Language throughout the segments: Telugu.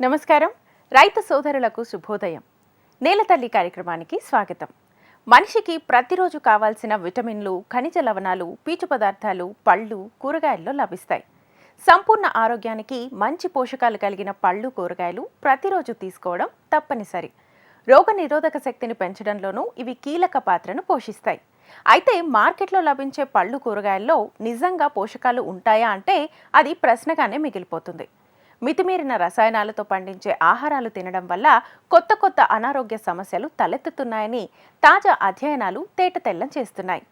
నమస్కారం. రైతు సోదరులకు శుభోదయం. నేలతల్లి కార్యక్రమానికి స్వాగతం. మనిషికి ప్రతిరోజు కావాల్సిన విటమిన్లు ఖనిజ లవణాలు పీచు పదార్థాలు పళ్ళు కూరగాయల్లో లభిస్తాయి. సంపూర్ణ ఆరోగ్యానికి మంచి పోషకాలు కలిగిన పళ్ళు కూరగాయలు ప్రతిరోజు తీసుకోవడం తప్పనిసరి. రోగ నిరోధక శక్తిని పెంచడంలోనూ ఇవి కీలక పాత్రను పోషిస్తాయి. అయితే మార్కెట్లో లభించే పళ్ళు కూరగాయల్లో నిజంగా పోషకాలు ఉంటాయా అంటే అది ప్రశ్నగానే మిగిలిపోతుంది. మితిమీరిన రసాయనాలతో పండించే ఆహారాలు తినడం వల్ల కొత్త కొత్త అనారోగ్య సమస్యలు తలెత్తుతున్నాయని తాజా అధ్యయనాలు తేటతెల్లం చేస్తున్నాయి.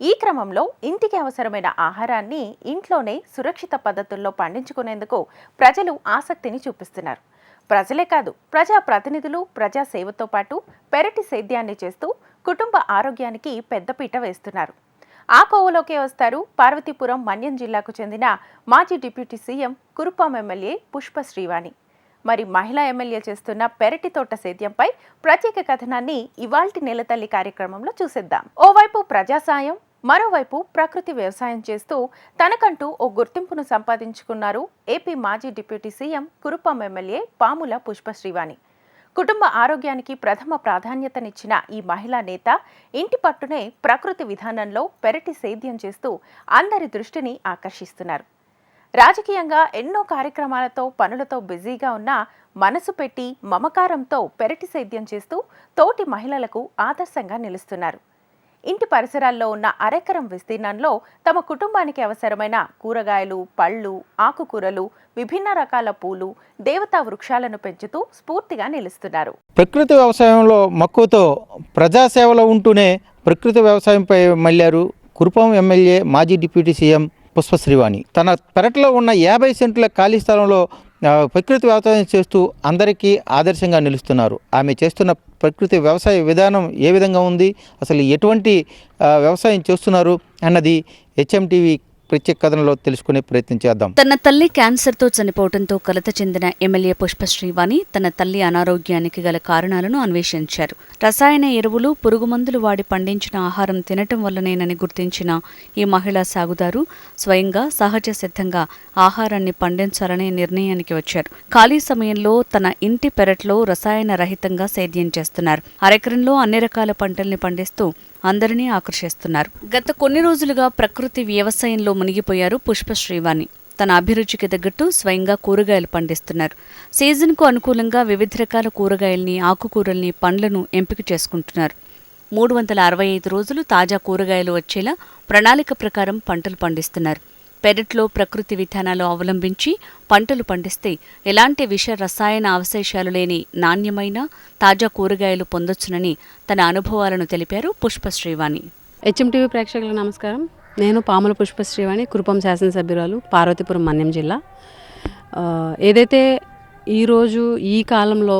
ఈ క్రమంలో ఇంటికి అవసరమైన ఆహారాన్ని ఇంట్లోనే సురక్షిత పద్ధతుల్లో పండించుకునేందుకు ప్రజలు ఆసక్తిని చూపిస్తున్నారు. ప్రజలే కాదు ప్రజా ప్రతినిధులు ప్రజా సేవతో పాటు పెరటి సేద్యాన్ని చేస్తూ కుటుంబ ఆరోగ్యానికి పెద్దపీట వేస్తున్నారు. ఆ కోవలోకే వస్తారు పార్వతీపురం మన్యం జిల్లాకు చెందిన మాజీ deputy CM Kurupam MLA Pushpa Srivani. మరి మహిళా ఎమ్మెల్యే చేస్తున్న పెరటి తోట సేద్యంపై ప్రత్యేక కథనాన్ని ఇవాల్టి నెలతల్లి కార్యక్రమంలో చూసేద్దాం. ఓవైపు ప్రజాసాయం మరోవైపు ప్రకృతి వ్యవసాయం చేస్తూ తనకంటూ ఓ గుర్తింపును సంపాదించుకున్నారు ఏపీ మాజీ deputy CM Kurupam MLA Pamula Pushpa Srivani. కుటుంబ ఆరోగ్యానికి ప్రథమ ప్రాధాన్యతనిచ్చిన ఈ మహిళా నేత ఇంటి పట్టునే ప్రకృతి విధానంలో పెరటి సేద్యం చేస్తూ అందరి దృష్టిని ఆకర్షిస్తున్నారు. రాజకీయంగా ఎన్నో కార్యక్రమాలతో పనులతో బిజీగా ఉన్న మనసు పెట్టి మమకారంతో పెరటి సేద్యం చేస్తూ తోటి మహిళలకు ఆదర్శంగా నిలుస్తున్నారు. ఇంటి పరిసరాల్లో ఉన్న అరెకరం విస్తీర్ణంలో తమ కుటుంబానికి అవసరమైన కూరగాయలు పళ్ళు ఆకుకూరలు విభిన్న రకాల పూలు దేవతా వృక్షాలను పెంచుతూ స్ఫూర్తిగా నిలుస్తున్నారు. ప్రకృతి వ్యవసాయంలో మక్కువతో ప్రజాసేవలో ఉంటూనే ప్రకృతి వ్యవసాయంపై మళ్ళారు కురుపం ఎమ్మెల్యే మాజీ డిప్యూటీ సీఎం పుష్ప శ్రీవాణి తన పెరట్లో ఉన్న యాభై సెంట్ల ఖాళీ స్థలంలో ప్రకృతి వ్యవసాయం చేస్తూ అందరికీ ఆదర్శంగా నిలుస్తున్నారు. ఆమె చేస్తున్న ప్రకృతి వ్యవసాయ విధానం ఏ విధంగా ఉంది? అసలు ఎటువంటి వ్యవసాయం చేస్తున్నారు? అన్నది హెచ్ఎంటీవీ ప్రత్యేక కథనంలో తెలుసుకునే ప్రయత్నం చేద్దాం. తన తల్లి క్యాన్సర్తో చనిపోవడంతో కలత చెందిన ఎమ్మెల్యే పుష్ప శ్రీవాణి తన తల్లి అనారోగ్యానికి గల కారణాలను అన్వేషించారు. రసాయన ఎరువులు పురుగుమందులు వాడి పండించిన ఆహారం తినటం వల్లనేనని గుర్తించిన ఈ మహిళా సాగుదారు స్వయంగా సహజ సిద్ధంగా ఆహారాన్ని పండించాలనే నిర్ణయానికి వచ్చారు. ఖాళీ సమయంలో తన ఇంటి పెరట్లో రసాయన రహితంగా సేద్యం చేస్తున్నారు. అరెకరంలో అన్ని రకాల పంటల్ని పండిస్తూ అందరినీ ఆకర్షిస్తున్నారు. గత కొన్ని రోజులుగా ప్రకృతి వ్యవసాయంలో మునిగిపోయారు పుష్ప శ్రీవాణి. తన అభిరుచికి తగ్గట్టు స్వయంగా కూరగాయలు పండిస్తున్నారు. సీజన్కు అనుకూలంగా వివిధ రకాల కూరగాయల్ని ఆకుకూరల్ని పండ్లను ఎంపిక చేసుకుంటున్నారు. మూడు వందల అరవై ఐదు రోజులు తాజా కూరగాయలు వచ్చేలా ప్రణాళిక ప్రకారం పంటలు పండిస్తున్నారు. పెరట్లో ప్రకృతి విధానాలు అవలంబించి పంటలు పండిస్తే ఎలాంటి విష రసాయన అవశేషాలు లేని నాణ్యమైన తాజా కూరగాయలు పొందొచ్చునని తన అనుభవాలను తెలిపారు పుష్ప శ్రీవాణి హెచ్ఎంటీవీ ప్రేక్షకులకు నమస్కారం. నేను పాముల పుష్పశ్రీవాణి కురుపం శాసనసభ్యురాలు పార్వతీపురం మన్యం జిల్లా. ఏదైతే ఈరోజు ఈ కాలంలో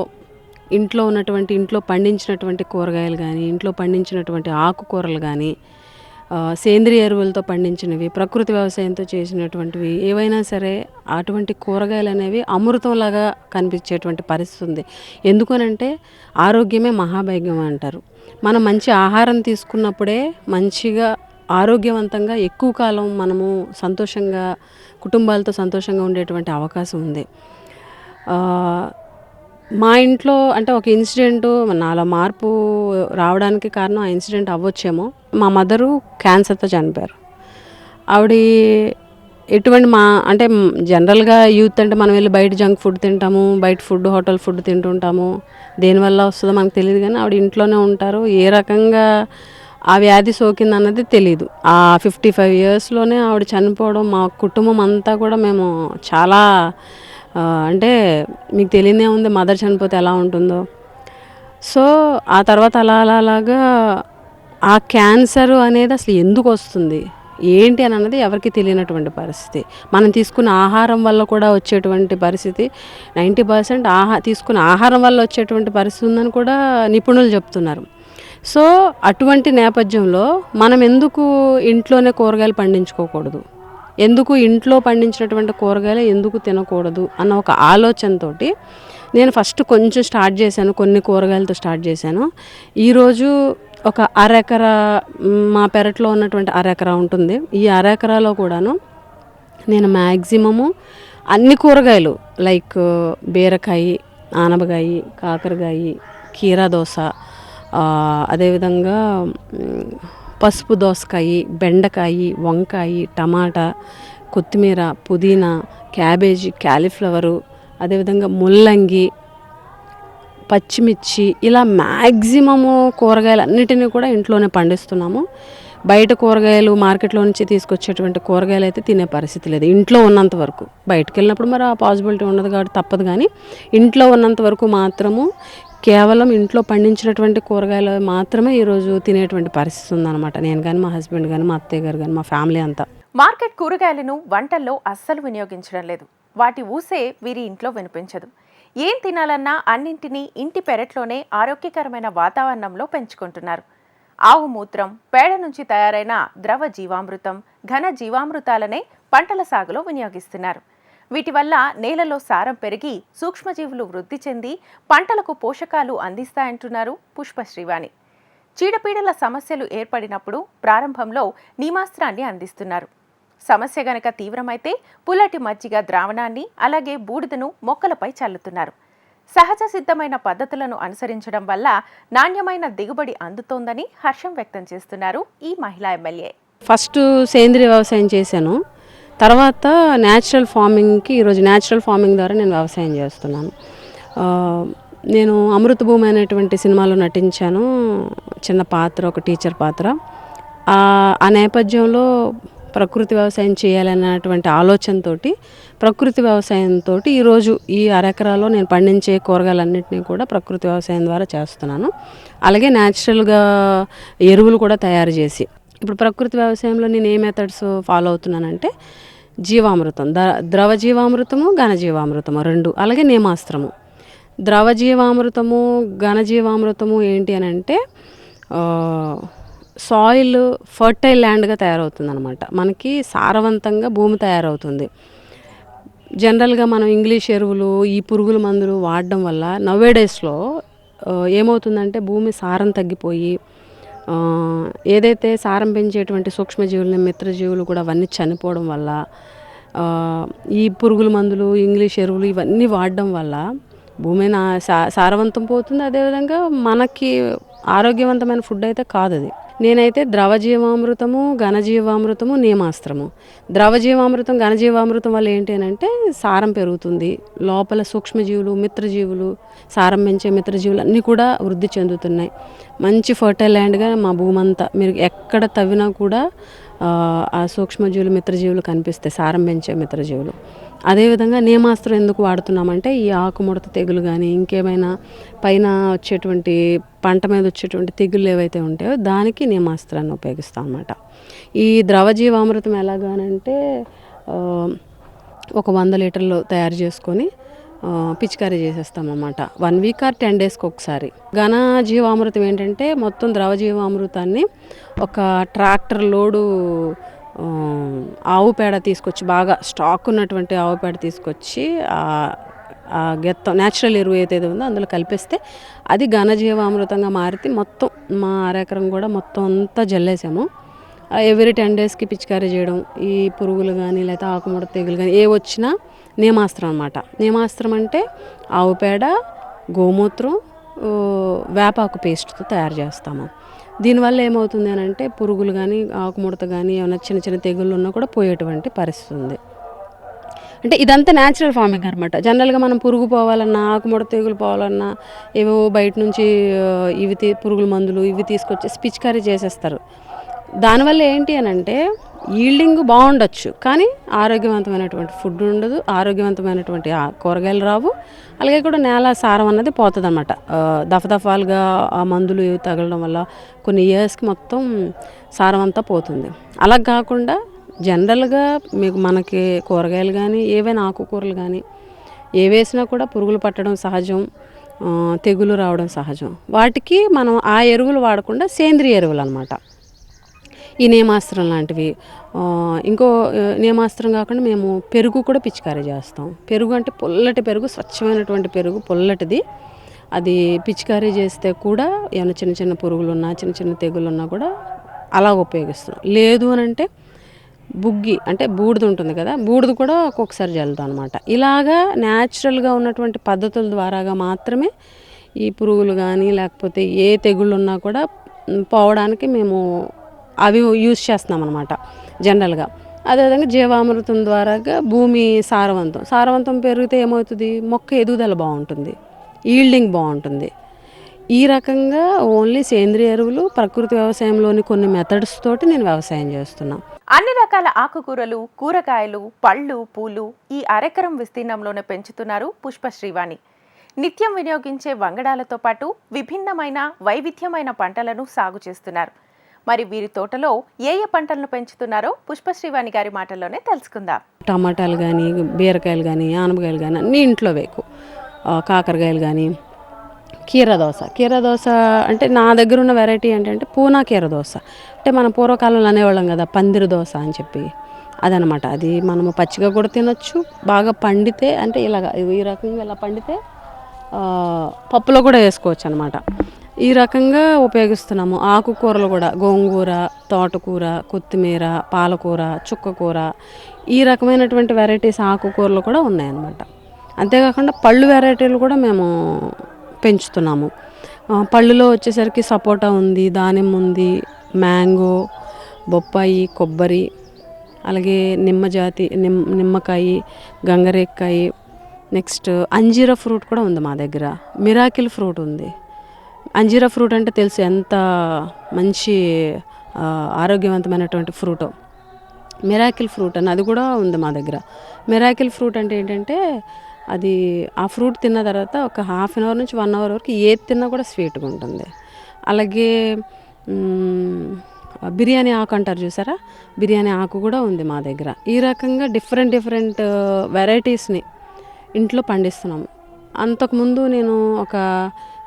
ఇంట్లో ఉన్నటువంటి ఇంట్లో పండించినటువంటి కూరగాయలు కానీ ఇంట్లో పండించినటువంటి ఆకుకూరలు కానీ సేంద్రియ ఎరువులతో పండించినవి ప్రకృతి వ్యవసాయంతో చేసినటువంటివి ఏవైనా సరే అటువంటి కూరగాయలు అనేవి అమృతంలాగా కనిపించేటువంటి పరిస్థితి ఉంది. ఎందుకనంటే ఆరోగ్యమే మహాభాగ్యం అంటారు. మనం మంచి ఆహారం తీసుకున్నప్పుడే మంచిగా ఆరోగ్యవంతంగా ఎక్కువ కాలం మనము సంతోషంగా కుటుంబాలతో సంతోషంగా ఉండేటువంటి అవకాశం ఉంది. మా ఇంట్లో అంటే ఒక ఇన్సిడెంట్ నాలో మార్పు రావడానికి కారణం ఆ ఇన్సిడెంట్ అవ్వచ్చేమో. మా మదరు క్యాన్సర్తో చనిపోయారు. ఆవిడ ఎటువంటి మా అంటే జనరల్గా యూత్ అంటే మనం వెళ్ళి బయట జంక్ ఫుడ్ తింటాము బయట ఫుడ్ హోటల్ ఫుడ్ తింటుంటాము. దేనివల్ల వస్తుందో మనకు తెలియదు కానీ ఆవిడ ఇంట్లోనే ఉంటారు. ఏ రకంగా ఆ వ్యాధి సోకింది అన్నది తెలియదు ఆ ఫిఫ్టీ ఫైవ్ ఇయర్స్లోనే ఆవిడ చనిపోవడం మా కుటుంబం అంతా కూడా మేము చాలా అంటే మీకు తెలియనే ఉంది మదర్ చనిపోతే ఎలా ఉంటుందో. సో ఆ తర్వాత అలా అలా అలాగా ఆ క్యాన్సర్ అనేది అసలు ఎందుకు వస్తుంది? ఏంటి అని అన్నది ఎవరికి తెలియనటువంటి పరిస్థితి. మనం తీసుకున్న ఆహారం వల్ల కూడా వచ్చేటువంటి పరిస్థితి. నైంటీ పర్సెంట్ ఆహా తీసుకున్న ఆహారం వల్ల వచ్చేటువంటి పరిస్థితి ఉందని కూడా నిపుణులు చెప్తున్నారు. సో అటువంటి నేపథ్యంలో మనం ఎందుకు ఇంట్లోనే కూరగాయలు పండించుకోకూడదు? ఎందుకు ఇంట్లో పండించినటువంటి కూరగాయలు ఎందుకు తినకూడదు? అన్న ఒక ఆలోచనతోటి నేను ఫస్ట్ కొంచెం స్టార్ట్ చేశాను. కొన్ని కూరగాయలతో స్టార్ట్ చేశాను. ఈరోజు ఒక అరెకరా మా పెరట్లో ఉన్నటువంటి అరెకరా ఉంటుంది. ఈ అరెకరాలో కూడాను నేను మ్యాక్సిమము అన్ని కూరగాయలు లైక్ బీరకాయ ఆనపకాయ కాకరకాయ కీరా దోస అదేవిధంగా పసుపు దోసకాయ బెండకాయ వంకాయ టమాటా కొత్తిమీర పుదీనా క్యాబేజీ క్యాలీఫ్లవరు అదేవిధంగా ముల్లంగి పచ్చిమిర్చి ఇలా మ్యాక్సిమము కూరగాయలు అన్నిటినీ కూడా ఇంట్లోనే పండిస్తున్నాము. బయట కూరగాయలు మార్కెట్లో నుంచి తీసుకొచ్చేటువంటి కూరగాయలు అయితే తినే పరిస్థితి లేదు. ఇంట్లో ఉన్నంత వరకు. బయటకు వెళ్ళినప్పుడు మరి ఆ పాసిబిలిటీ ఉండదు కాబట్టి తప్పదు కానీ ఇంట్లో ఉన్నంత వరకు మాత్రము కేవలం ఇంట్లో పండించినటువంటి కూరగాయలు మాత్రమే ఈరోజు తినేటువంటి పరిస్థితి ఉందన్నమాట. నేను కానీ మా హస్బెండ్ కానీ మా అత్తయ్య గారు కానీ మా ఫ్యామిలీ అంతా. మార్కెట్ కూరగాయలను వంటల్లో అస్సలు వినియోగించడం లేదు. వాటి ఊసే వీరి ఇంట్లో వినిపించదు. ఏం తినాలన్నా అన్నింటినీ ఇంటి పెరట్లోనే ఆరోగ్యకరమైన వాతావరణంలో పెంచుకుంటున్నారు. ఆవు మూత్రం పేడ నుంచి తయారైన ద్రవ జీవామృతం ఘన జీవామృతాలనే పంటల సాగులో వినియోగిస్తున్నారు. వీటి వల్ల నేలలో సారం పెరిగి సూక్ష్మజీవులు వృద్ధి చెంది పంటలకు పోషకాలు అందిస్తాయంటున్నారు పుష్పశ్రీవాణి చీడపీడల సమస్యలు ఏర్పడినప్పుడు ప్రారంభంలో నీమాస్త్రాన్ని అందిస్తున్నారు. సమస్య గనక తీవ్రమైతే పుల్లటి మజ్జిగ ద్రావణాన్ని అలాగే బూడిదను మొక్కలపై చల్లుతున్నారు. సహజ సిద్ధమైన పద్ధతులను అనుసరించడం వల్ల నాణ్యమైన దిగుబడి అందుతోందని హర్షం వ్యక్తం చేస్తున్నారు ఈ మహిళా ఎమ్మెల్యే. ఫస్ట్ సేంద్రియ వ్యవసాయం చేశాను. తర్వాత న్యాచురల్ ఫార్మింగ్కి ఈరోజు న్యాచురల్ ఫార్మింగ్ ద్వారా నేను వ్యవసాయం చేస్తున్నాను. నేను అమృత భూమి అనేటువంటి సినిమాలో నటించాను. చిన్న పాత్ర ఒక టీచర్ పాత్ర. ఆ నేపథ్యంలో ప్రకృతి వ్యవసాయం చేయాలన్నటువంటి ఆలోచనతో ప్రకృతి వ్యవసాయంతో ఈరోజు ఈ అరెకరాలో నేను పండించే కూరగాయలన్నింటినీ కూడా ప్రకృతి వ్యవసాయం ద్వారా చేస్తున్నాను. అలాగే న్యాచురల్గా ఎరువులు కూడా తయారు చేసి ఇప్పుడు ప్రకృతి వ్యవసాయంలో నేను ఏ మెథడ్స్ ఫాలో అవుతున్నానంటే జీవామృతం ద ద్రవ జీవామృతము ఘనజీవామృతము రెండు అలాగే నేమాస్త్రము. ద్రవ జీవామృతము ఘనజీవామృతము ఏంటి అని అంటే సాయిల్ ఫర్టైల్ ల్యాండ్గా తయారవుతుంది అనమాట మనకి సారవంతంగా భూమి తయారవుతుంది. జనరల్గా మనం ఇంగ్లీష్ ఎరువులు ఈ పురుగుల మందులు వాడడం వల్ల నవ్వే డేస్లో ఏమవుతుందంటే భూమి సారం తగ్గిపోయి ఏదైతే సారం పెంచేటువంటి సూక్ష్మజీవులని మిత్రజీవులు కూడా అవన్నీ చనిపోవడం వల్ల ఈ పురుగుల మందులు ఇంగ్లీష్ ఎరువులు ఇవన్నీ వాడడం వల్ల భూమి నా సా సారవంతం పోతుంది. అదేవిధంగా మనకి ఆరోగ్యవంతమైన ఫుడ్ అయితే కాదు అది నేనైతే ద్రవ జీవామృతము ఘనజీవామృతము నియమాస్త్రము ద్రవ జీవామృతం ఘనజీవామృతం వల్ల ఏంటి అని అంటే సారం పెరుగుతుంది. లోపల సూక్ష్మజీవులు మిత్రజీవులు సారం పెంచే మిత్రజీవులు అన్నీ కూడా వృద్ధి చెందుతున్నాయి. మంచి ఫర్టైల్ ల్యాండ్గా మా భూమంతా మీరు ఎక్కడ తవ్వినా కూడా ఆ, ఆ సూక్ష్మజీవులు మిత్రజీవులు కనిపిస్తాయి సారం పెంచే మిత్రజీవులు. అదేవిధంగా నేమాస్త్రం ఎందుకు వాడుతున్నామంటే ఈ ఆకుముడత తెగులు కానీ ఇంకేమైనా పైన వచ్చేటువంటి పంట మీద వచ్చేటువంటి తెగుళ్ళు ఏవైతే ఉంటాయో దానికి నియమాస్త్రాన్ని ఉపయోగిస్తాం అనమాట ఈ ద్రవ జీవామృతం ఎలాగానంటే ఒక వంద లీటర్లు తయారు చేసుకొని పిచికారీ చేసేస్తామన్నమాట వన్ వీక్ ఆర్ టెన్ డేస్కి ఒకసారి. ఘన జీవామృతం ఏంటంటే మొత్తం ద్రవ జీవామృతాన్ని ఒక ట్రాక్టర్ లోడు ఆవు పేడ తీసుకొచ్చి బాగా స్టాక్ ఉన్నటువంటి ఆవు పేడ తీసుకొచ్చి ఆ గెత్తం న్యాచురల్ ఎరువు ఏదైతే ఉందో అందులో కలిపేస్తే అది ఘనజీవామృతంగా మారితే మొత్తం మా అరెకరం కూడా మొత్తం అంతా జల్లేసాము. ఎవ్రీ టెన్ డేస్కి పిచికారీ చేయడం ఈ పురుగులు కానీ లేకపోతే ఆకుముడ తెగులు కానీ ఏ వచ్చినా నేమాస్త్రం అనమాట నేమాస్త్రం అంటే ఆవు పేడ గోమూత్రం వేపాకు పేస్ట్తో తయారు చేస్తాము. దీనివల్ల ఏమవుతుంది అని అంటే పురుగులు కానీ ఆకుముడత కానీ ఏమైనా చిన్న చిన్న తెగుళ్ళు ఉన్నా కూడా పోయేటువంటి పరిస్థితి ఉంది. అంటే ఇదంతా న్యాచురల్ ఫార్మింగ్ అనమాట జనరల్గా మనం పురుగు పోవాలన్నా ఆకుముడ తెగులు పోవాలన్నా ఏవో బయట నుంచి ఇవి తీ పురుగుల మందులు ఇవి తీసుకొచ్చి పిచికారీ చేసేస్తారు. దానివల్ల ఏంటి అని అంటే ఈల్డింగ్ బాగుండొచ్చు కానీ ఆరోగ్యవంతమైనటువంటి ఫుడ్ ఉండదు ఆరోగ్యవంతమైనటువంటి కూరగాయలు రావు. అలాగే కూడా నేల సారం అన్నది పోతుంది అనమాట దఫదఫాలుగా ఆ మందులు ఇవి తగలడం వల్ల కొన్ని ఇయర్స్కి మొత్తం సారం అంతా పోతుంది. అలా కాకుండా జనరల్గా మీకు మనకి కూరగాయలు కానీ ఏవైనా ఆకుకూరలు కానీ ఏ వేసినా కూడా పురుగులు పట్టడం సహజం తెగులు రావడం సహజం. వాటికి మనం ఆ ఎరువులు వాడకుండా సేంద్రియ ఎరువులు అనమాట ఈ నేమాస్త్రం లాంటివి. ఇంకో నేమాస్త్రం కాకుండా మేము పెరుగు కూడా పిచికారీ చేస్తాం. పెరుగు అంటే పుల్లటి పెరుగు స్వచ్ఛమైనటువంటి పెరుగు పుల్లటిది. అది పిచికారీ చేస్తే కూడా ఏమైనా చిన్న చిన్న పురుగులు ఉన్నా చిన్న చిన్న తెగులు ఉన్నా కూడా అలా ఉపయోగిస్తాం లేదు అని అంటే బుగ్గి అంటే బూడిద ఉంటుంది కదా బూడిద కూడా ఒక్కొక్కసారి జల్లుతాం అనమాట ఇలాగా న్యాచురల్గా ఉన్నటువంటి పద్ధతుల ద్వారాగా మాత్రమే ఈ పురుగులు కానీ లేకపోతే ఏ తెగుళ్ళు ఉన్నా కూడా పోవడానికి మేము అవి యూజ్ చేస్తున్నాం అనమాట జనరల్గా. అదేవిధంగా జీవామృతం ద్వారాగా భూమి సారవంతం. సారవంతం పెరిగితే ఏమవుతుంది? మొక్క ఎదుగుదల బాగుంటుంది ఈల్డింగ్ బాగుంటుంది. ఈ రకంగా ఓన్లీ సేంద్రియ ఎరువులు ప్రకృతి వ్యవసాయంలోని కొన్ని మెథడ్స్ తోటి నేను వ్యవసాయం చేస్తున్నాను. అన్ని రకాల ఆకుకూరలు కూరగాయలు పళ్ళు పూలు ఈ అరెకరం విస్తీర్ణంలోనే పెంచుతున్నారు పుష్ప శ్రీవాణి. నిత్యం వినియోగించే వంగడాలతో పాటు విభిన్నమైన వైవిధ్యమైన పంటలను సాగు చేస్తున్నారు. మరి వీరి తోటలో ఏ ఏ పంటలను పెంచుతున్నారో పుష్ప శ్రీవాణి గారి మాటల్లోనే తెలుసుకుందాం. టమాటాలు కానీ బీరకాయలు కానీ ఆనపకాయలు కానీ అన్నీ ఇంట్లో వేకు కాకరకాయలు కానీ కీర కీరదోస కీర అంటే నా దగ్గర ఉన్న వెరైటీ ఏంటంటే పూనా కీరదోస అంటే మనం పూర్వకాలంలో అనేవాళ్ళం కదా పందిరి దోస అని చెప్పి. అదనమాట. అది మనము పచ్చిగా కూడా తినొచ్చు బాగా పండితే అంటే ఇలాగ ఈ రకంగా ఇలా పండితే పప్పులో కూడా వేసుకోవచ్చు అనమాట ఈ రకంగా ఉపయోగిస్తున్నాము. ఆకుకూరలు కూడా గోంగూర తోటకూర కొత్తిమీర పాలకూర చుక్కకూర ఈ రకమైనటువంటి వెరైటీస్ ఆకుకూరలు కూడా ఉన్నాయన్నమాట. అంతేకాకుండా పళ్ళు వెరైటీలు కూడా మేము పెంచుతున్నాము. పళ్ళులో వచ్చేసరికి సపోటా ఉంది దానిమ్మ ఉంది మ్యాంగో బొప్పాయి కొబ్బరి అలాగే నిమ్మ జాతి నిమ్ నిమ్మకాయ గంగరేక్కాయ నెక్స్ట్ అంజీర ఫ్రూట్ కూడా ఉంది మా దగ్గర. మిరాకిల్ ఫ్రూట్ ఉంది. అంజీరా ఫ్రూట్ అంటే తెలుసు ఎంత మంచి ఆరోగ్యవంతమైనటువంటి ఫ్రూటో. మిరాకిల్ ఫ్రూట్ అని అది కూడా ఉంది మా దగ్గర. మిరాకిల్ ఫ్రూట్ అంటే ఏంటంటే అది ఆ ఫ్రూట్ తిన్న తర్వాత ఒక హాఫ్ అన్ అవర్ నుంచి వన్ అవర్ వరకు ఏది తిన్నా కూడా స్వీట్గా ఉంటుంది. అలాగే బిర్యానీ ఆకు అంటారు చూసారా? బిర్యానీ ఆకు కూడా ఉంది మా దగ్గర. ఈ రకంగా డిఫరెంట్ డిఫరెంట్ వెరైటీస్ని ఇంట్లో పండిస్తున్నాము అంతకుముందు నేను ఒక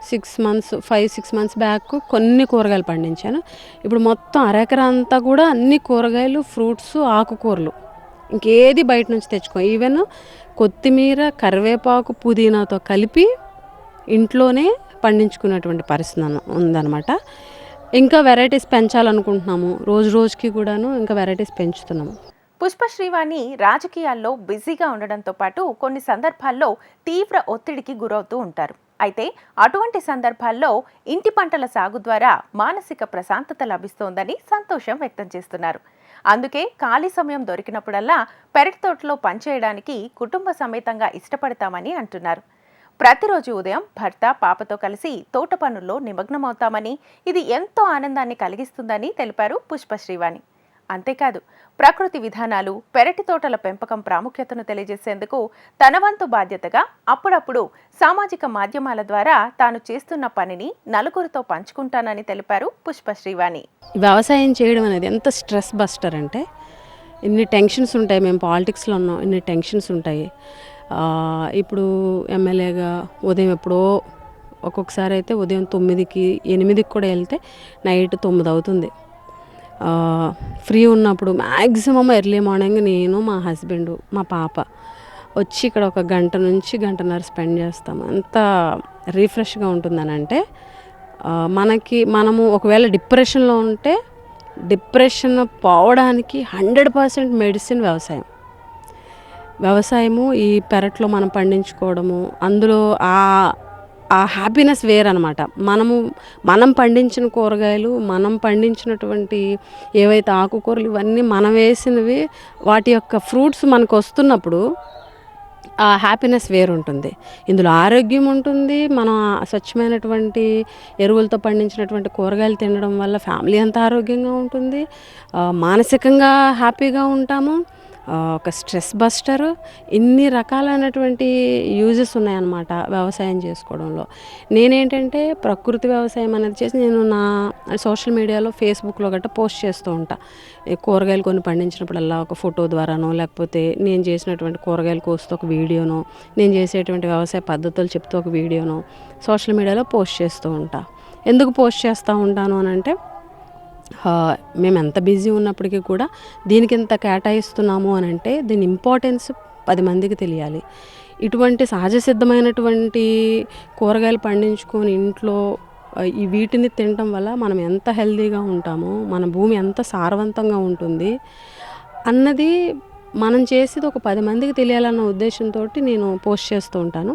six months five six months back కొన్ని కూరగాయలు పండించాను. ఇప్పుడు మొత్తం అరెకరా అంతా కూడా అన్ని కూరగాయలు ఫ్రూట్స్ ఆకుకూరలు. ఇంకేది బయట నుంచి తెచ్చుకో. ఈవెన్ కొత్తిమీర కరివేపాకు పుదీనాతో కలిపి ఇంట్లోనే పండించుకున్నటువంటి పరిస్థితి ఉందన్నమాట. ఇంకా వెరైటీస్ పెంచాలనుకుంటున్నాము. రోజు రోజుకి కూడాను ఇంకా వెరైటీస్ పెంచుతున్నాము. పుష్ప శ్రీవాణి రాజకీయాల్లో బిజీగా ఉండడంతో పాటు కొన్ని సందర్భాల్లో తీవ్ర ఒత్తిడికి గురవుతూ ఉంటారు. అయితే అటువంటి సందర్భాల్లో ఇంటి పంటల సాగు ద్వారా మానసిక ప్రశాంతత లభిస్తోందని సంతోషం వ్యక్తం చేస్తున్నారు. అందుకే ఖాళీ సమయం దొరికినప్పుడల్లా పెరటి తోటలో పనిచేయడానికి కుటుంబ సమేతంగా ఇష్టపడతామని అంటున్నారు. ప్రతిరోజు ఉదయం భర్త పాపతో కలిసి తోట పనుల్లో నిమగ్నమవుతామని ఇది ఎంతో ఆనందాన్ని కలిగిస్తుందని తెలిపారు పుష్ప శ్రీవాణి అంతేకాదు ప్రకృతి విధానాలు పెరటి తోటల పెంపకం ప్రాముఖ్యతను తెలియజేసేందుకు తన వంతు బాధ్యతగా అప్పుడప్పుడు సామాజిక మాధ్యమాల ద్వారా తాను చేస్తున్న పనిని నలుగురితో పంచుకుంటానని తెలిపారు పుష్ప శ్రీవాణి. వ్యవసాయం చేయడం అనేది ఎంత స్ట్రెస్ బస్టర్ అంటే ఇన్ని టెన్షన్స్ ఉంటాయి మేము పాలిటిక్స్లో ఉన్నాం ఇన్ని టెన్షన్స్ ఉంటాయి. ఇప్పుడు ఎమ్మెల్యేగా ఉదయం ఎప్పుడో ఒక్కొక్కసారి అయితే ఉదయం తొమ్మిదికి ఎనిమిదికి కూడా వెళ్తే నైట్ తొమ్మిది అవుతుంది. ఫ్రీ ఉన్నప్పుడు మ్యాక్సిమమ్ ఎర్లీ మార్నింగ్ నేను మా హస్బెండ్ మా పాప వచ్చి ఇక్కడ ఒక గంట నుంచి గంటన్నర స్పెండ్ చేస్తాము ఎంత రీఫ్రెష్గా ఉంటుందని అంటే మనకి మనము ఒకవేళ డిప్రెషన్లో ఉంటే డిప్రెషన్ పోవడానికి హండ్రెడ్ పర్సెంట్ మెడిసిన్ వ్యవసాయం. వ్యవసాయము ఈ పెరట్లో మనం పండించుకోవడము అందులో ఆ ఆ హ్యాపీనెస్ వేరనమాట మనము మనం పండించిన కూరగాయలు మనం పండించినటువంటి ఏవైతే ఆకుకూరలు ఇవన్నీ మనం వేసినవి వాటి యొక్క ఫ్రూట్స్ మనకు వస్తున్నప్పుడు ఆ హ్యాపీనెస్ వేరుంటుంది. ఇందులో ఆరోగ్యం ఉంటుంది. మనం స్వచ్ఛమైనటువంటి ఎరువులతో పండించినటువంటి కూరగాయలు తినడం వల్ల ఫ్యామిలీ అంతా ఆరోగ్యంగా ఉంటుంది. మానసికంగా హ్యాపీగా ఉంటాము. ఒక స్ట్రెస్ బస్టర్. ఇన్ని రకాలైనటువంటి యూజెస్ ఉన్నాయన్నమాట వ్యవసాయం చేసుకోవడంలో. నేనేంటంటే ప్రకృతి వ్యవసాయం అనేది చేసి నేను నా సోషల్ మీడియాలో ఫేస్బుక్లో గట్రా పోస్ట్ చేస్తూ ఉంటా. కూరగాయలు కొన్ని పండించినప్పుడల్లా ఒక ఫోటో ద్వారానో లేకపోతే నేను చేసినటువంటి కూరగాయలు కోస్తూ ఒక వీడియోనో నేను చేసేటువంటి వ్యవసాయ పద్ధతులు చెప్తూ ఒక వీడియోనో సోషల్ మీడియాలో పోస్ట్ చేస్తూ ఉంటా. ఎందుకు పోస్ట్ చేస్తూ ఉంటాను అని అంటే మేము ఎంత బిజీ ఉన్నప్పటికీ కూడా దీనికి ఎంత కేటాయిస్తున్నాము అని అంటే దీని ఇంపార్టెన్స్ పది మందికి తెలియాలి. ఇటువంటి సహజ సిద్ధమైనటువంటి కూరగాయలు పండించుకొని ఇంట్లో ఈ వీటిని తినటం వల్ల మనం ఎంత హెల్తీగా ఉంటామో మన భూమి ఎంత సారవంతంగా ఉంటుంది అన్నది మనం చేసేది ఒక పది మందికి తెలియాలన్న ఉద్దేశంతో నేను పోస్ట్ చేస్తూ ఉంటాను.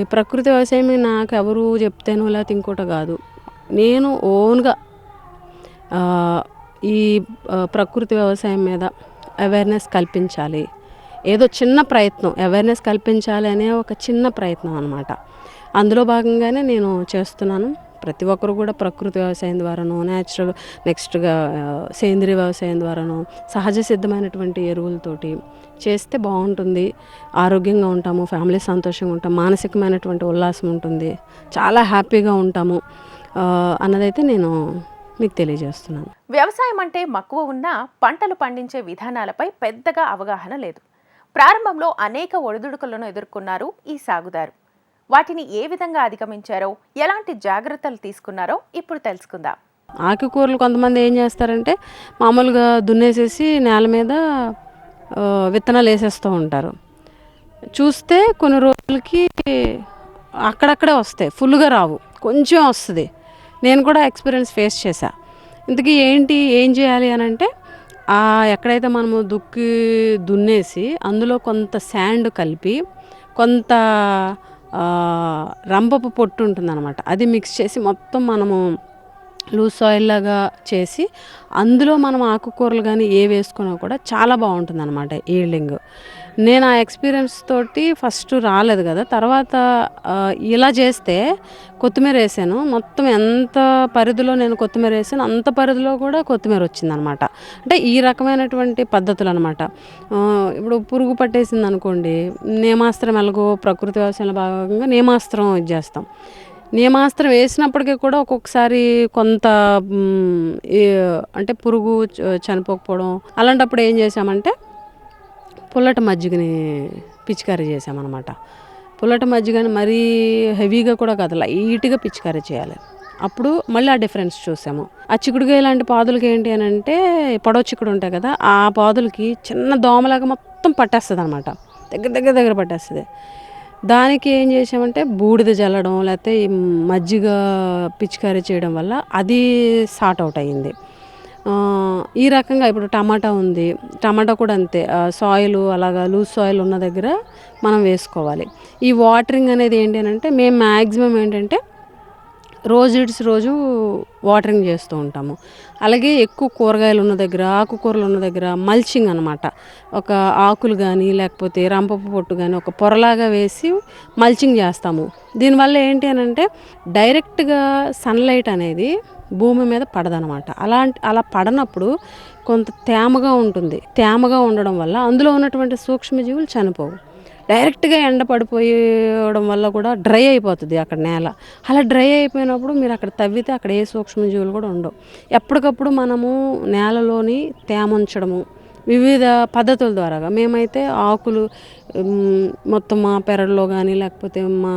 ఈ ప్రకృతి వ్యవసాయం నాకు ఎవరు చెప్తేనో లేకపోతే ఇంకోట కాదు. నేను ఓన్గా ఈ ప్రకృతి వ్యవసాయం మీద అవేర్నెస్ కల్పించాలి. ఏదో చిన్న ప్రయత్నం అవేర్నెస్ కల్పించాలి అనే ఒక చిన్న ప్రయత్నం అనమాట అందులో భాగంగానే నేను చేస్తున్నాను. ప్రతి ఒక్కరు కూడా ప్రకృతి వ్యవసాయం ద్వారాను న్యాచురల్ నెక్స్ట్గా సేంద్రీయ వ్యవసాయం ద్వారాను సహజ సిద్ధమైనటువంటి ఎరువులతోటి చేస్తే బాగుంటుంది. ఆరోగ్యంగా ఉంటాము ఫ్యామిలీ సంతోషంగా ఉంటాం మానసికమైనటువంటి ఉల్లాసం ఉంటుంది. చాలా హ్యాపీగా ఉంటాము. అన్నదైతే నేను మీకు తెలియజేస్తున్నాను. వ్యవసాయం అంటే మక్కువ ఉన్నా పంటలు పండించే విధానాలపై పెద్దగా అవగాహన లేదు. ప్రారంభంలో అనేక ఒడిదుడుకులను ఎదుర్కొన్నారు ఈ సాగుదారు. వాటిని ఏ విధంగా అధిగమించారో ఎలాంటి జాగ్రత్తలు తీసుకున్నారో ఇప్పుడు తెలుసుకుందాం. ఆకుకూరలు కొంతమంది ఏం చేస్తారంటే మామూలుగా దున్నేసేసి నేల మీద విత్తనాలు వేసేస్తూ ఉంటారు. చూస్తే కొన్ని రోజులకి అక్కడక్కడే వస్తాయి ఫుల్గా రావు కొంచెం వస్తుంది. నేను కూడా ఎక్స్పీరియన్స్ ఫేస్ చేశా. ఇంతకీ ఏంటి ఏం చేయాలి అని అంటే ఎక్కడైతే మనము దుక్కి దున్నేసి అందులో కొంత శాండ్ కలిపి కొంత రంపపు పొట్టు ఉంటుందన్నమాట. అది మిక్స్ చేసి మొత్తం మనము లూజ్ సాయిల్ లాగా చేసి అందులో మనం ఆకుకూరలు కానీ ఏ వేసుకున్నా కూడా చాలా బాగుంటుంది అనమాట ఈల్డింగ్ నేను ఆ ఎక్స్పీరియన్స్ తోటి ఫస్ట్ రాలేదు కదా. తర్వాత ఇలా చేస్తే కొత్తిమీర వేసాను. మొత్తం ఎంత పరిధిలో నేను కొత్తిమీర వేసాను అంత పరిధిలో కూడా కొత్తిమీర వచ్చిందనమాట. అంటే ఈ రకమైనటువంటి పద్ధతులు అనమాట ఇప్పుడు పురుగు పట్టేసింది అనుకోండి నేమాస్త్రం ఎలాగో ప్రకృతి వ్యవసాయంలో భాగంగా నేమాస్త్రం ఇది చేస్తాం. నియమాస్త్రం వేసినప్పటికీ కూడా ఒక్కొక్కసారి కొంత అంటే పురుగు చనిపోకపోవడం అలాంటప్పుడు ఏం చేసామంటే పుల్లటి మజ్జిగని పిచికారీ చేసామన్నమాట పుల్లటి మజ్జిగని మరీ హెవీగా కూడా కాదు లైట్గా పిచికారీ చేయాలి. అప్పుడు మళ్ళీ ఆ డిఫరెన్స్ చూసాము. ఆ చిక్కుడుకాయ లాంటి పాదులకి ఏంటి అని అంటే పొడవ చిక్కుడు ఉంటాయి కదా ఆ పాదులకి చిన్న దోమలాగా మొత్తం పట్టేస్తుంది అనమాట దగ్గర దగ్గర దగ్గర పట్టేస్తుంది. దానికి ఏం చేసామంటే బూడిద జల్లడం లేకపోతే మజ్జిగ పిచికారీ చేయడం వల్ల అది సార్ట్ అవుట్ అయ్యింది. ఈ రకంగా ఇప్పుడు టమాటా ఉంది. టమాటా కూడా అంతే. సాయిల్ అలాగా లూజ్ సాయిల్ ఉన్న దగ్గర మనం వేసుకోవాలి. ఈ వాటరింగ్ అనేది ఏంటి అని అంటే మేము మ్యాక్సిమం ఏంటంటే రోజు ఇడ్స్ రోజు వాటరింగ్ చేస్తూ ఉంటాము. అలాగే ఎక్కువ కూరగాయలు ఉన్న దగ్గర ఆకుకూరలు ఉన్న దగ్గర మల్చింగ్ అనమాట ఒక ఆకులు కానీ లేకపోతే రంపపు పొట్టు కానీ ఒక పొరలాగా వేసి మల్చింగ్ చేస్తాము. దీనివల్ల ఏంటి అని అంటే డైరెక్ట్గా సన్లైట్ అనేది భూమి మీద పడదనమాట. అలాంటి అలా పడనప్పుడు కొంత తేమగా ఉంటుంది. తేమగా ఉండడం వల్ల అందులో ఉన్నటువంటి సూక్ష్మజీవులు చనిపోవు. డైరెక్ట్గా ఎండ పడిపోయడం వల్ల కూడా డ్రై అయిపోతుంది అక్కడ నేల. అలా డ్రై అయిపోయినప్పుడు మీరు అక్కడ తవ్వితే అక్కడ ఏ సూక్ష్మజీవులు కూడా ఉండవు. ఎప్పటికప్పుడు మనము నేలలోని తేమ ఉంచడము వివిధ పద్ధతుల ద్వారా మేమైతే ఆకులు మొత్తం మా పెరడులో కానీ లేకపోతే మా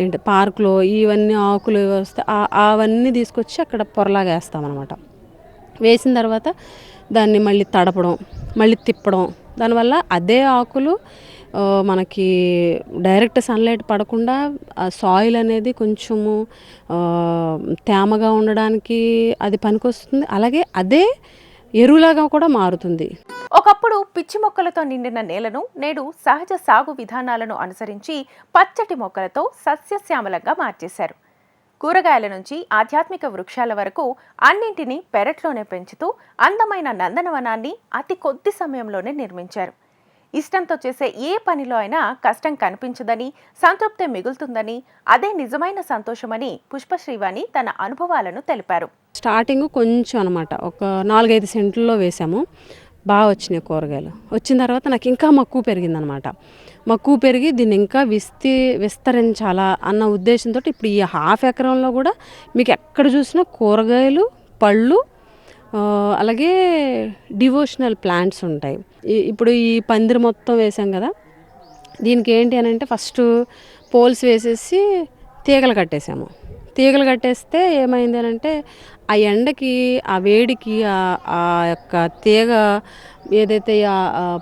ఏంటి పార్కులో ఇవన్నీ ఆకులు వస్తే అవన్నీ తీసుకొచ్చి అక్కడ పొరలాగా వేస్తామన్నమాట. వేసిన తర్వాత దాన్ని మళ్ళీ తడపడం మళ్ళీ తిప్పడం. దానివల్ల అదే ఆకులు మనకి డైరెక్ట్ సన్లైట్ పడకుండా సాయిల్ అనేది కొంచెము తేమగా ఉండడానికి అది పనికొస్తుంది. అలాగే అదే ఎరువులాగా కూడా మారుతుంది. ఒకప్పుడు పిచ్చి మొక్కలతో నిండిన నేలను నేడు సహజ సాగు విధానాలను అనుసరించి పచ్చటి మొక్కలతో సస్యశ్యామలంగా మార్చేశారు. కూరగాయల నుంచి ఆధ్యాత్మిక వృక్షాల వరకు అన్నింటినీ పెరట్లోనే పెంచుతూ అందమైన నందనవనాన్ని అతి కొద్ది సమయంలోనే నిర్మించారు. ఇష్టంతో చేసే ఏ పనిలో అయినా కష్టం కనిపించదని సంతృప్తి మిగులుతుందని అదే నిజమైన సంతోషమని పుష్పశ్రీవాణి తన అనుభవాలను తెలిపారు. స్టార్టింగ్ కొంచెం అనమాట ఒక నాలుగైదు సెంట్లలో వేసాము. బాగా వచ్చినాయి కూరగాయలు. వచ్చిన తర్వాత నాకు ఇంకా మక్కువ పెరిగిందనమాట మక్కువ పెరిగి దీన్ని ఇంకా విస్తీ విస్తరించాలా అన్న ఉద్దేశంతో ఇప్పుడు ఈ హాఫ్ ఎకరంలో కూడా మీకు ఎక్కడ చూసినా కూరగాయలు పళ్ళు అలాగే డివోషనల్ ప్లాంట్స్ ఉంటాయి. ఇప్పుడు ఈ పందిరి మొత్తం వేసాం కదా. దీనికి ఏంటి అని అంటే ఫస్ట్ పోల్స్ వేసేసి తీగలు కట్టేసాము. తీగలు కట్టేస్తే ఏమైంది అని అంటే ఆ ఎండకి ఆ వేడికి ఆ- యొక్క తీగ ఏదైతే ఆ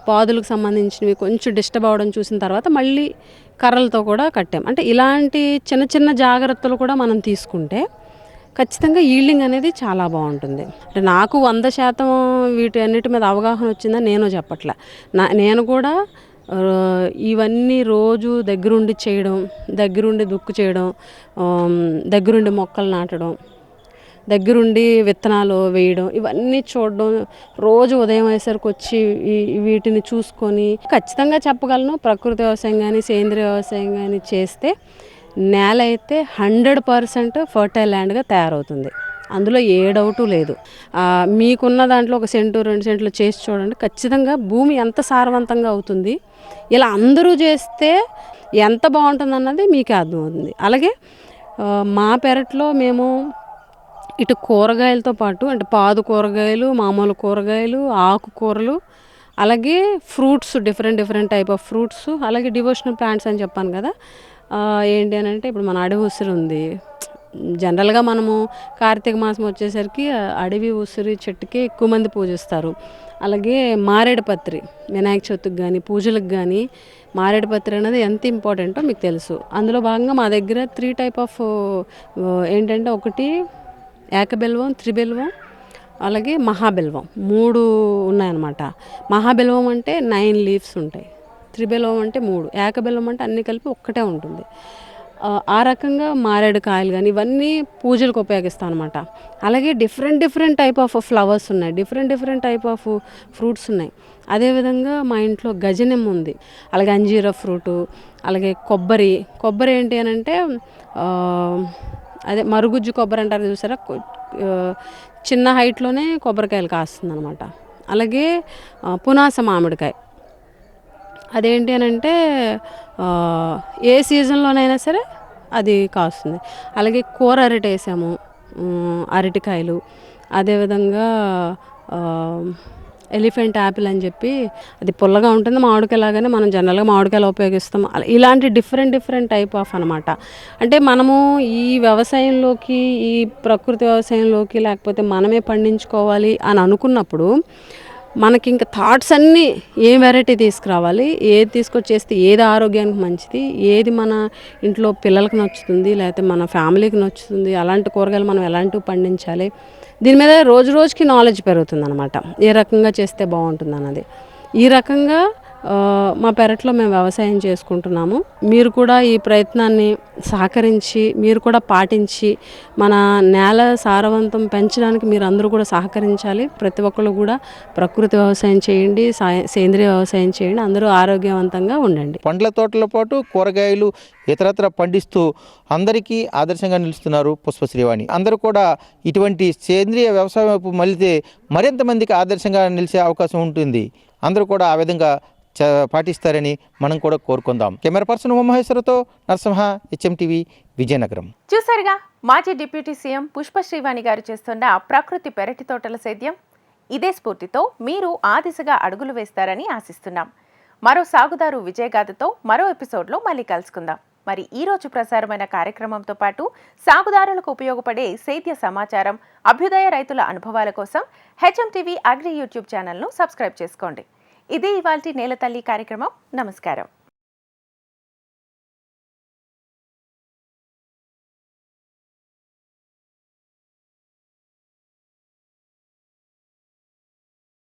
పాదులకు సంబంధించినవి కొంచెం డిస్టర్బ్ అవ్వడం చూసిన తర్వాత మళ్ళీ కర్రలతో కూడా కట్టాం. అంటే ఇలాంటి చిన్న చిన్న జాగ్రత్తలు కూడా మనం తీసుకుంటే ఖచ్చితంగా ఈల్డింగ్ అనేది చాలా బాగుంటుంది. అంటే నాకు వంద శాతం వీటి అన్నిటి మీద అవగాహన వచ్చిందని నేను చెప్పట్లే. నా నేను కూడా ఇవన్నీ రోజు దగ్గరుండి చేయడం దగ్గరుండి దుక్కు చేయడం దగ్గరుండి మొక్కలు నాటడం దగ్గరుండి విత్తనాలు వేయడం ఇవన్నీ చూడడం రోజు ఉదయం అయ్యేసరికి వచ్చి వీటిని చూసుకొని ఖచ్చితంగా చెప్పగలను. ప్రకృతి వ్యవసాయం కానీ సేంద్రియ వ్యవసాయం కానీ చేస్తే నేల అయితే హండ్రెడ్ పర్సెంట్ ఫర్టైల్ ల్యాండ్గా తయారవుతుంది. అందులో ఏ డౌటు లేదు. మీకున్న దాంట్లో ఒక సెంటు రెండు సెంట్లు చేసి చూడండి. ఖచ్చితంగా భూమి ఎంత సారవంతంగా అవుతుంది ఇలా అందరూ చేస్తే ఎంత బాగుంటుంది అన్నది మీకే అర్థమవుతుంది. అలాగే మా పెరట్లో మేము ఇటు కూరగాయలతో పాటు అంటే పాదు కూరగాయలు మామూలు కూరగాయలు ఆకుకూరలు అలాగే fruits different different type of fruits అలాగే డివోషనల్ ప్లాంట్స్ అని చెప్పాను కదా. ఏంటి అని అంటే ఇప్పుడు మన అడవి ఉసిరి ఉంది. జనరల్గా మనము కార్తీక మాసం వచ్చేసరికి అడవి ఉసిరి చెట్టుకి ఎక్కువ మంది పూజిస్తారు. అలాగే మారేడుపత్రి వినాయక చవితికి కానీ పూజలకు కానీ మారేడుపత్రి అనేది ఎంత ఇంపార్టెంటో మీకు తెలుసు. అందులో భాగంగా మా దగ్గర త్రీ టైప్ ఆఫ్ ఏంటంటే ఒకటి ఏకబెల్వం త్రిబెల్వం అలాగే మహాబెల్వం. మూడు ఉన్నాయన్నమాట. మహాబెల్వం అంటే నైన్ లీవ్స్ ఉంటాయి. త్రిబెల్వం అంటే మూడు. ఏకబెల్వం అంటే అన్నీ కలిపి ఒక్కటే ఉంటుంది. ఆ, రకంగా మారేడు కాయలు కానీ ఇవన్నీ పూజలకు ఉపయోగిస్తాం అనమాట అలాగే different different type of flowers ఉన్నాయి. Different different type of fruits ఉన్నాయి. అదేవిధంగా మా ఇంట్లో గజనం ఉంది. అలాగే అంజీరా ఫ్రూటు అలాగే కొబ్బరి. కొబ్బరి ఏంటి అని అంటే అదే మరుగుజ్జు కొబ్బరి అంటారు చూసారా? చిన్న హైట్లోనే కొబ్బరికాయలు కాస్తుంది అనమాట అలాగే పునాస మామిడికాయ. అదేంటి అని అంటే ఏ సీజన్లోనైనా సరే అది కాస్తుంది. అలాగే కూర అరటి వేసాము అరటికాయలు. అదేవిధంగా ఎలిఫెంట్ యాపిల్ అని చెప్పి అది పుల్లగా ఉంటుంది. మామిడికాయలాగానే మనం జనరల్గా మామిడికాయలు ఉపయోగిస్తాం. అలా ఇలాంటి డిఫరెంట్ డిఫరెంట్ టైప్ ఆఫ్ అనమాట అంటే మనము ఈ వ్యవసాయంలోకి ఈ ప్రకృతి వ్యవసాయంలోకి లేకపోతే మనమే పండించుకోవాలి అని అనుకున్నప్పుడు మనకి ఇంకా థాట్స్ అన్నీ ఏ వెరైటీ తీసుకురావాలి? ఏది తీసుకొచ్చేస్తే ఏది ఆరోగ్యానికి మంచిది? ఏది మన ఇంట్లో పిల్లలకి నచ్చుతుంది? లేకపోతే మన ఫ్యామిలీకి నచ్చుతుంది? అలాంటి కూరగాయలు మనం ఎలాంటివి పండించాలి? దీని మీద రోజు రోజుకి నాలెడ్జ్ పెరుగుతుంది అనమాట ఏ రకంగా చేస్తే బాగుంటుంది అన్నది ఈ రకంగా మా పెరట్లో మేము వ్యవసాయం చేసుకుంటున్నాము. మీరు కూడా ఈ ప్రయత్నాన్ని సహకరించి మీరు కూడా పాటించి మన నేల సారవంతం పెంచడానికి మీరు అందరూ కూడా సహకరించాలి. ప్రతి ఒక్కరు కూడా ప్రకృతి వ్యవసాయం చేయండి సేంద్రియ వ్యవసాయం చేయండి అందరూ ఆరోగ్యవంతంగా ఉండండి. పండ్ల తోటల పాటు కూరగాయలు ఇతరత్ర పండిస్తూ అందరికీ ఆదర్శంగా నిలుస్తున్నారు పుష్పశ్రీవాణి. అందరూ కూడా ఇటువంటి సేంద్రియ వ్యవసాయం వైపు మళ్ళితే మరింత మందికి ఆదర్శంగా నిలిచే అవకాశం ఉంటుంది. అందరూ కూడా ఆ విధంగా పాటిస్తారని మనం కూడా కోరుకుందాం. కెమెరా పర్సన్ ఉమహేశ్వరతో నరసింహ హెచ్ఎం టీవీ విజయనగరం. చూసారుగా మాజీ డిప్యూటీ సీఎం పుష్ప శ్రీవాణి గారు చేస్తున్న ప్రకృతి పెరటి తోటల సేద్యం. ఇదే స్ఫూర్తితో మీరు ఆ దిశగా అడుగులు వేస్తారని ఆశిస్తున్నాం. మరో సాగుదారు విజయగాథతో మరో ఎపిసోడ్లో మళ్ళీ కలుసుకుందాం. మరి ఈరోజు ప్రసారమైన కార్యక్రమంతో పాటు సాగుదారులకు ఉపయోగపడే సేద్య సమాచారం అభ్యుదయ రైతుల అనుభవాల కోసం హెచ్ఎం టీవీ అగ్రి యూట్యూబ్ ఛానల్ను సబ్స్క్రైబ్ చేసుకోండి. ఇదే ఇవాల్టి నేల తల్లి కార్యక్రమం. నమస్కారం.